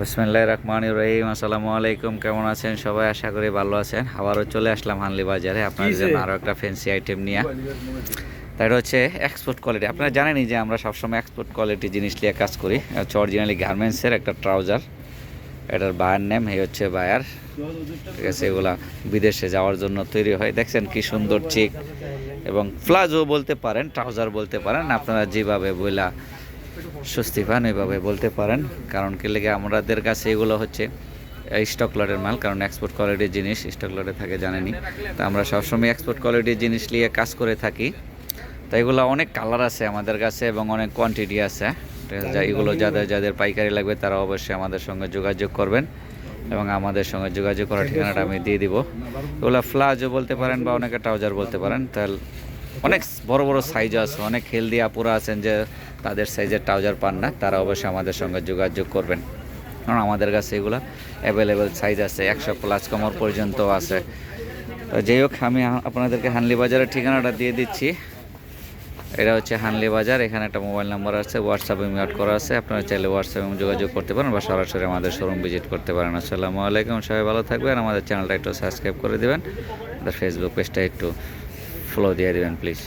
বিসমিল্লাহ রহমান রহিম। আসসালামু আলাইকুম কেমন আছেন সবাই? আশা করি ভালো আছেন। আবারও চলে আসলাম হানলি বাজারে আপনাদের জন্য আরও একটা ফ্যান্সি আইটেম নিয়ে। তাই এটা হচ্ছে এক্সপোর্ট কোয়ালিটি আপনারা জানেনই যে আমরা সবসময় এক্সপোর্ট কোয়ালিটি জিনিস নিয়ে কাজ করি। হচ্ছে অরিজিনালি গার্মেন্টসের একটা ট্রাউজার এটার বায়ার নেম এই হচ্ছে বায়ার ঠিক আছে এগুলা বিদেশে যাওয়ার জন্য তৈরি হয়। দেখছেন কি সুন্দর চিক এবং প্লাজো বলতে পারেন ট্রাউজার বলতে পারেন। আপনারা যেভাবে বইলা স্বস্তি পান ওইভাবে বলতে পারেন, কারণ কি লেগে আমাদের কাছে এগুলো হচ্ছে স্টক লটের মাল, কারণ এক্সপোর্ট কোয়ালিটির জিনিস স্টক লটে থাকে জানেনি তো আমরা সবসময় এক্সপোর্ট কোয়ালিটির জিনিস নিয়ে কাজ করে থাকি। তো এগুলো অনেক কালার আছে আমাদের কাছে এবং অনেক কোয়ান্টিটি আছে। এগুলো যাদের যাদের পাইকারি লাগবে তারা অবশ্যই আমাদের সঙ্গে যোগাযোগ করবেন এবং আমাদের সঙ্গে যোগাযোগ করার ঠিকানাটা আমি দিয়ে দিব। এগুলো ফ্লাজও বলতে পারেন বা অনেকে ট্রাউজার বলতে পারেন, তাহলে অনেক বড় বড় সাইজ আছে, অনেক হেলদি আপুরা আছেন যে তাদের সাইজের ট্রাউজার পান না, তারা অবশ্যই আমাদের সঙ্গে যোগাযোগ করবেন। কারণ আমাদের কাছে এগুলো অ্যাভেলেবেল সাইজ আছে, একশো প্লাস কমর পর্যন্ত আছে। তো যাই হোক, আমি আপনাদেরকে হানলি বাজারের ঠিকানাটা দিয়ে দিচ্ছি। এটা হচ্ছে হানলি বাজার, এখানে একটা মোবাইল নাম্বার আছে হোয়াটসঅ্যাপে মিউট করা আছে, আপনারা চাইলে হোয়াটসঅ্যাপে যোগাযোগ করতে পারেন বা সরাসরি আমাদের শোরুম ভিজিট করতে পারেন। আসসালামু আলাইকুম, সবাই ভালো থাকবেন, আমাদের চ্যানেলটা একটু সাবস্ক্রাইব করে দেবেন, আমাদের ফেসবুক পেজটা একটু ফলো দিয়ে দেবেন প্লিজ